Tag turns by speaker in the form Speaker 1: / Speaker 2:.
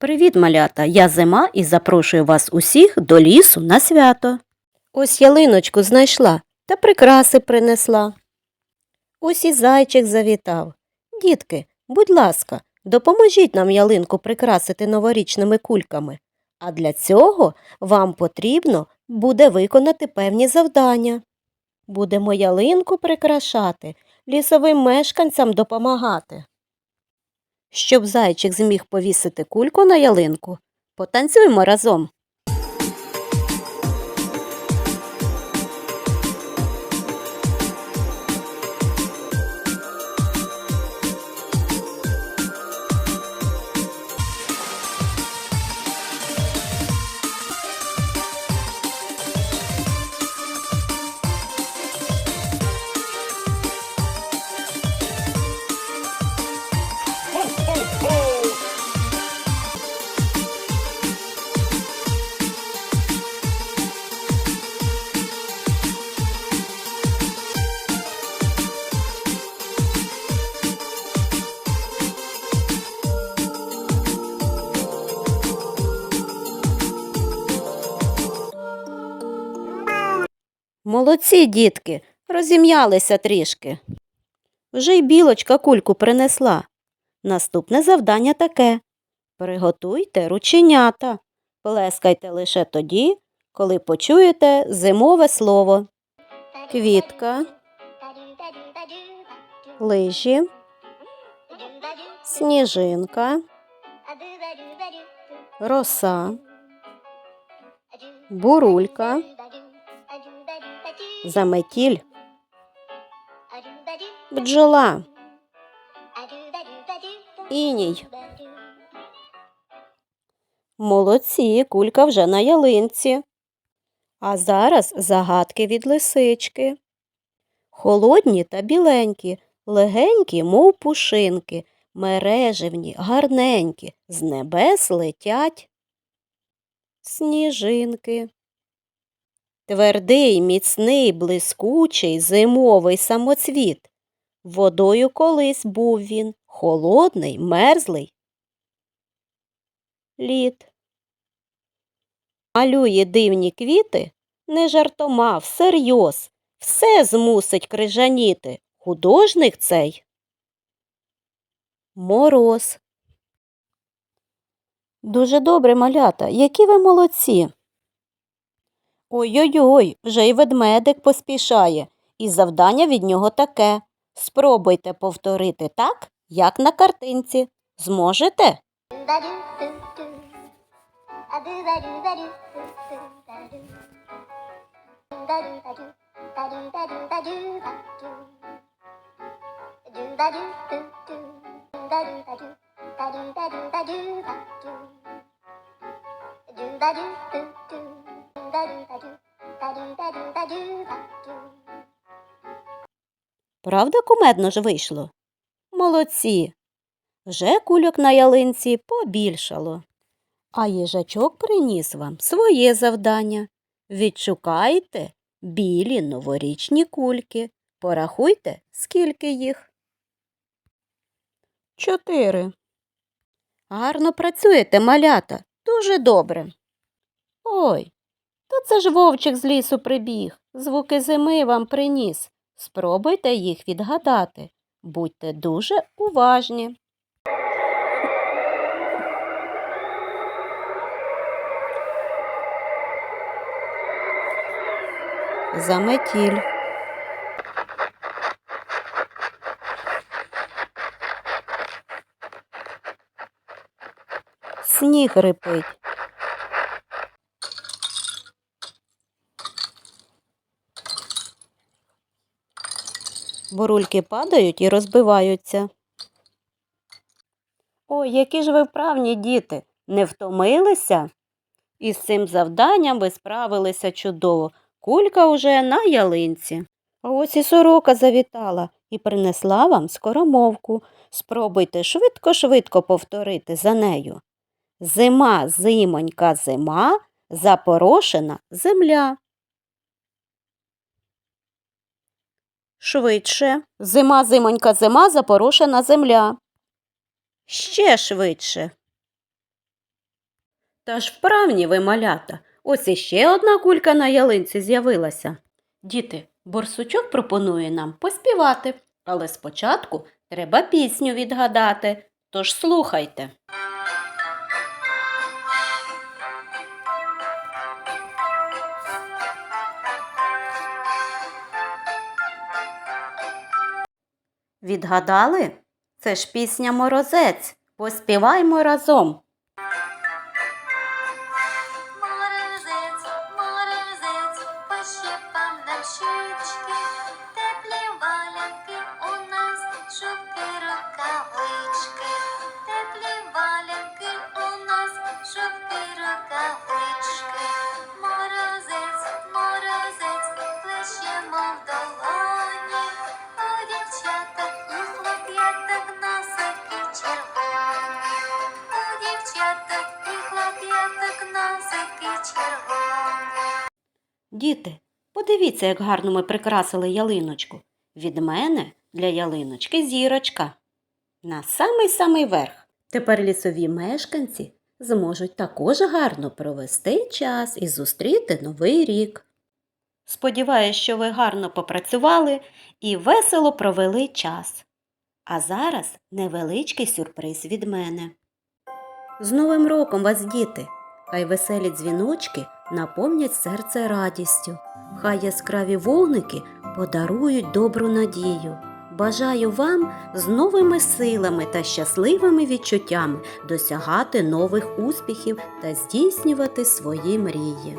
Speaker 1: Привіт, малята! Я зима і запрошую вас усіх до лісу на свято. Ось ялиночку знайшла та прикраси принесла. Ось і зайчик завітав. Дітки, будь ласка, допоможіть нам ялинку прикрасити новорічними кульками. А для цього вам потрібно буде виконати певні завдання. Будемо ялинку прикрашати, лісовим мешканцям допомагати. Щоб зайчик зміг повісити кульку на ялинку, потанцюймо разом. Молодці, дітки, розім'ялися трішки. Вже й білочка кульку принесла. Наступне завдання таке. Приготуйте рученята. Плескайте лише тоді, коли почуєте зимове слово. Квітка, лижі, сніжинка, роса, бурулька, заметіль, бджола, іній. Молодці, кулька вже на ялинці. А зараз загадки від лисички. Холодні та біленькі, легенькі, мов пушинки, мереживні, гарненькі, з небес летять сніжинки. Твердий, міцний, блискучий, зимовий самоцвіт. Водою колись був він, холодний, мерзлий. Лід. Малює дивні квіти, не жартома, всерйоз, все змусить крижаніти. Художник цей. Мороз. Дуже добре, малята, які ви молодці. Ой-ой-ой, вже й ведмедик поспішає, і завдання від нього таке. Спробуйте повторити так, як на картинці. Зможете? Правда, кумедно ж вийшло? Молодці. Вже кульок на ялинці побільшало. А їжачок приніс вам своє завдання. Відшукайте білі новорічні кульки. Порахуйте, скільки їх. Чотири. Гарно працюєте, малята. Дуже добре. Ой, та це ж вовчик з лісу прибіг. Звуки зими вам приніс. Спробуйте їх відгадати. Будьте дуже уважні. Заметіль. Сніг рипить. Бурульки падають і розбиваються. Ой, які ж ви вправні діти, не втомилися? Із цим завданням ви справилися чудово. Кулька уже на ялинці. Ось і сорока завітала і принесла вам скоромовку. Спробуйте швидко-швидко повторити за нею. Зима, зимонька, зима, запорошена земля. Швидше. Зима, зимонька, зима, запорошена земля. Ще швидше. Та ж вправні ви малята. Ось іще одна кулька на ялинці з'явилася. Діти, борсучок пропонує нам поспівати, але спочатку треба пісню відгадати. Тож слухайте. Відгадали? Це ж пісня Морозець. Поспіваймо разом. Діти, подивіться, як гарно ми прикрасили ялиночку. Від мене для ялиночки зірочка. На самий-самий верх. Тепер лісові мешканці зможуть також гарно провести час і зустріти новий рік. Сподіваюсь, що ви гарно попрацювали і весело провели час. А зараз невеличкий сюрприз від мене. З Новим роком вас, діти! Хай веселі дзвіночки наповнять серце радістю, хай яскраві вогники подарують добру надію. Бажаю вам з новими силами та щасливими відчуттями досягати нових успіхів та здійснювати свої мрії.